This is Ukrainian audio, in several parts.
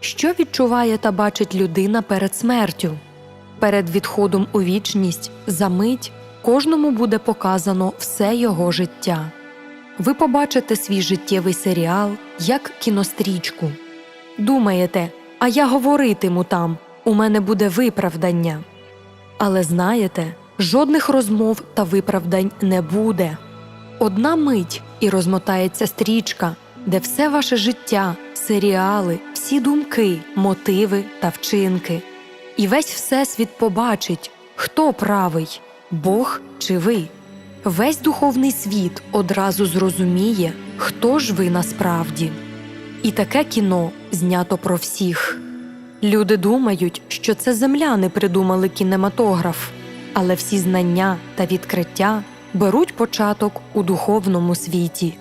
Що відчуває та бачить людина перед смертю? Перед відходом у вічність за мить кожному буде показано все його життя. Ви побачите свій життєвий серіал як кінострічку. Думаєте, а я говоритиму там, у мене буде виправдання. Але знаєте, жодних розмов та виправдань не буде. Одна мить і розмотається стрічка, де все ваше життя, серіали, всі думки, мотиви та вчинки. І весь всесвіт побачить, хто правий Бог чи ви. Весь духовний світ одразу зрозуміє, хто ж ви насправді. І таке кіно знято про всіх. Люди думають, що це земляни придумали кінематограф, але всі знання та відкриття беруть початок у духовному світі.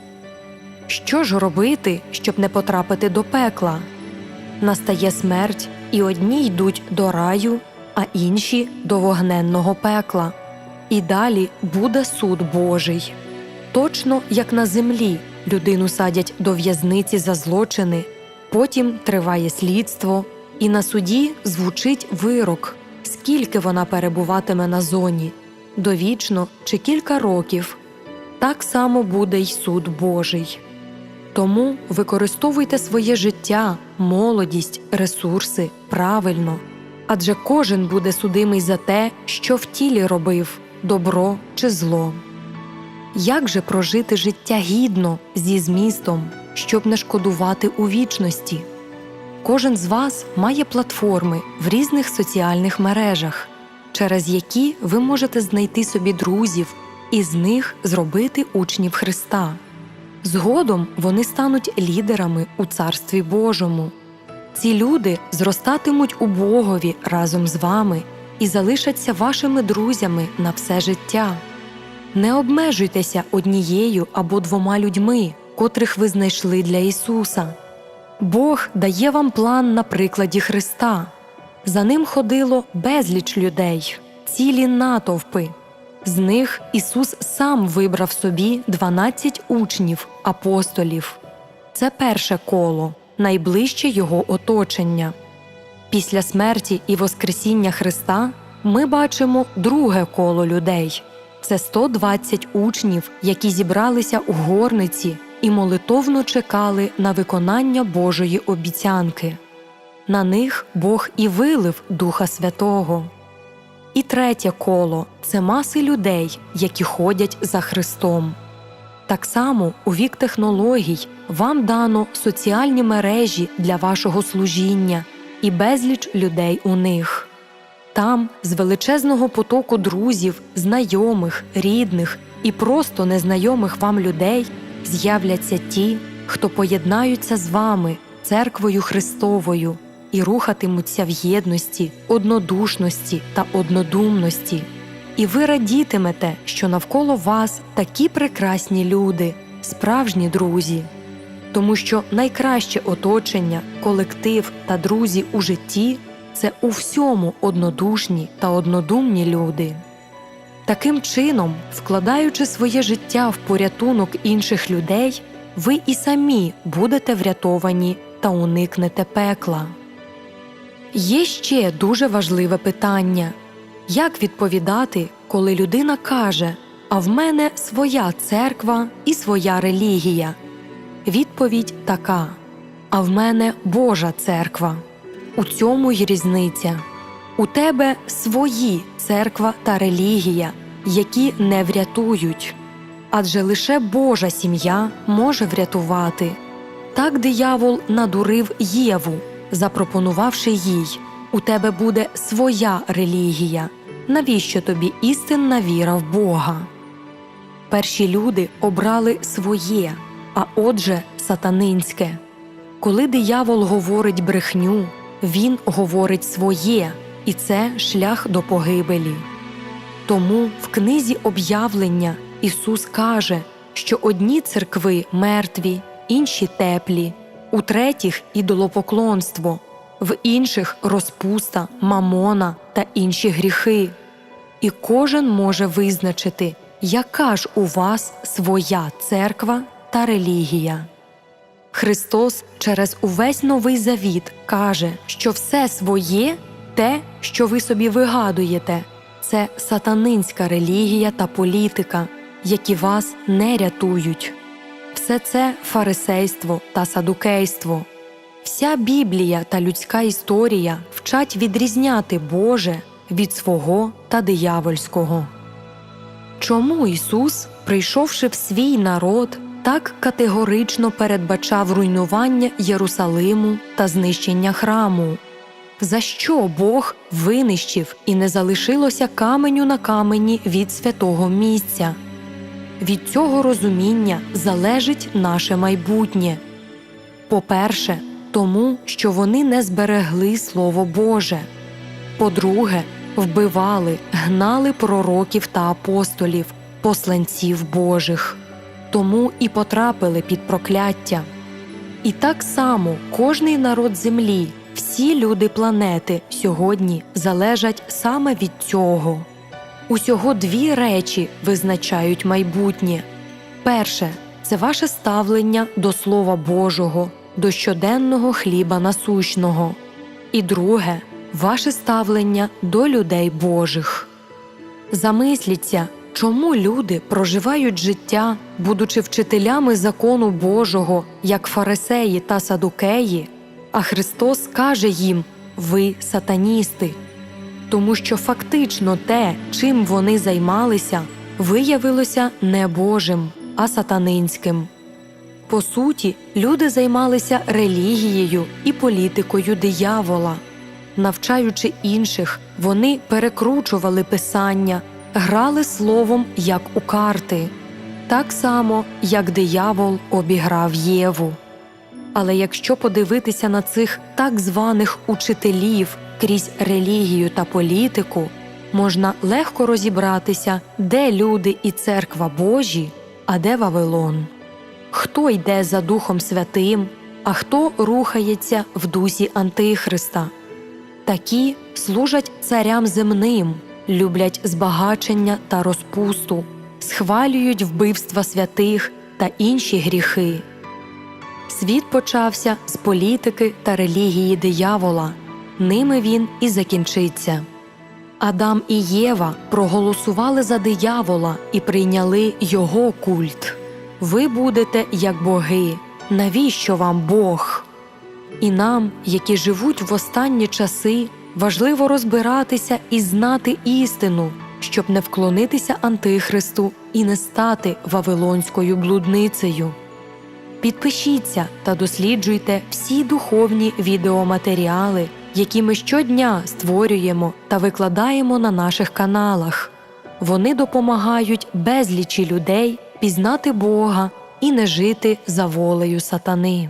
Що ж робити, щоб не потрапити до пекла? Настає смерть, і одні йдуть до раю, а інші до вогненного пекла. І далі буде суд Божий. Точно як на землі людину садять до в'язниці за злочини, потім триває слідство, і на суді звучить вирок, скільки вона перебуватиме на зоні довічно чи кілька років. Так само буде й суд Божий. Тому використовуйте своє життя, молодість, ресурси правильно, адже кожен буде судимий за те, що в тілі робив добро чи зло. Як же прожити життя гідно зі змістом, щоб не шкодувати у вічності? Кожен з вас має платформи в різних соціальних мережах, через які ви можете знайти собі друзів і з них зробити учнів Христа. Згодом вони стануть лідерами у Царстві Божому. Ці люди зростатимуть у Богові разом з вами і залишаться вашими друзями на все життя. Не обмежуйтеся однією або двома людьми, котрих ви знайшли для Ісуса. Бог дає вам план на прикладі Христа. За ним ходило безліч людей, цілі натовпи. З них Ісус сам вибрав собі 12 учнів, апостолів. Це перше коло, найближче Його оточення. Після смерті і Воскресіння Христа ми бачимо друге коло людей це 120 учнів, які зібралися у горниці і молитовно чекали на виконання Божої обіцянки. На них Бог і вилив Духа Святого. І третє коло це маси людей, які ходять за Христом. Так само у вік технологій вам дано соціальні мережі для вашого служіння і безліч людей у них. Там з величезного потоку друзів, знайомих, рідних і просто незнайомих вам людей з'являться ті, хто поєднаються з вами, церквою Христовою, і рухатимуться в єдності, однодушності та однодумності. І ви радітимете, що навколо вас такі прекрасні люди, справжні друзі. Тому що найкраще оточення, колектив та друзі у житті це у всьому однодушні та однодумні люди. Таким чином, вкладаючи своє життя в порятунок інших людей, ви і самі будете врятовані та уникнете пекла. Є ще дуже важливе питання як відповідати, коли людина каже, а в мене своя церква і своя релігія. Відповідь така: А в мене Божа церква. У цьому й різниця. У тебе свої церква та релігія, які не врятують. Адже лише Божа сім'я може врятувати. Так диявол надурив Єву, запропонувавши їй у тебе буде своя релігія. Навіщо тобі істинна віра в Бога? Перші люди обрали своє, а отже, сатанинське. Коли диявол говорить брехню, він говорить своє, і це шлях до погибелі. Тому в книзі об'явлення Ісус каже, що одні церкви мертві, інші теплі, у третіх ідолопоклонство, в інших розпуста, мамона та інші гріхи. І кожен може визначити, яка ж у вас своя церква та релігія. Христос через увесь новий завіт каже, що все своє, те, що ви собі вигадуєте, це сатанинська релігія та політика, які вас не рятують. Все це фарисейство та садукейство. Вся Біблія та людська історія вчать відрізняти Боже від свого та диявольського. Чому Ісус, прийшовши в свій народ, так категорично передбачав руйнування Єрусалиму та знищення храму? За що Бог винищив і не залишилося каменю на камені від святого місця? Від цього розуміння залежить наше майбутнє. По-перше, тому, що вони не зберегли Слово Боже. По-друге, вбивали, гнали пророків та апостолів, посланців Божих, тому і потрапили під прокляття. І так само кожний народ землі, всі люди планети сьогодні залежать саме від цього. Усього дві речі визначають майбутнє. Перше це ваше ставлення до Слова Божого, до щоденного хліба насущного. І друге ваше ставлення до людей Божих. Замисліться, чому люди проживають життя, будучи вчителями закону Божого, як фарисеї та садукеї, а Христос каже їм Ви сатаністи тому що фактично те, чим вони займалися, виявилося не Божим, а сатанинським. По суті, люди займалися релігією і політикою диявола. Навчаючи інших, вони перекручували писання, грали словом як у карти, так само, як диявол обіграв Єву. Але якщо подивитися на цих так званих учителів крізь релігію та політику, можна легко розібратися, де люди і церква Божі, а де Вавилон, хто йде за Духом Святим, а хто рухається в дусі Антихриста. Такі служать царям земним, люблять збагачення та розпусту, схвалюють вбивства святих та інші гріхи. Світ почався з політики та релігії диявола, ними він і закінчиться. Адам і Єва проголосували за диявола і прийняли його культ. Ви будете як боги. Навіщо вам Бог? І нам, які живуть в останні часи, важливо розбиратися і знати істину, щоб не вклонитися Антихристу і не стати вавилонською блудницею. Підпишіться та досліджуйте всі духовні відеоматеріали, які ми щодня створюємо та викладаємо на наших каналах. Вони допомагають безлічі людей пізнати Бога і не жити за волею сатани.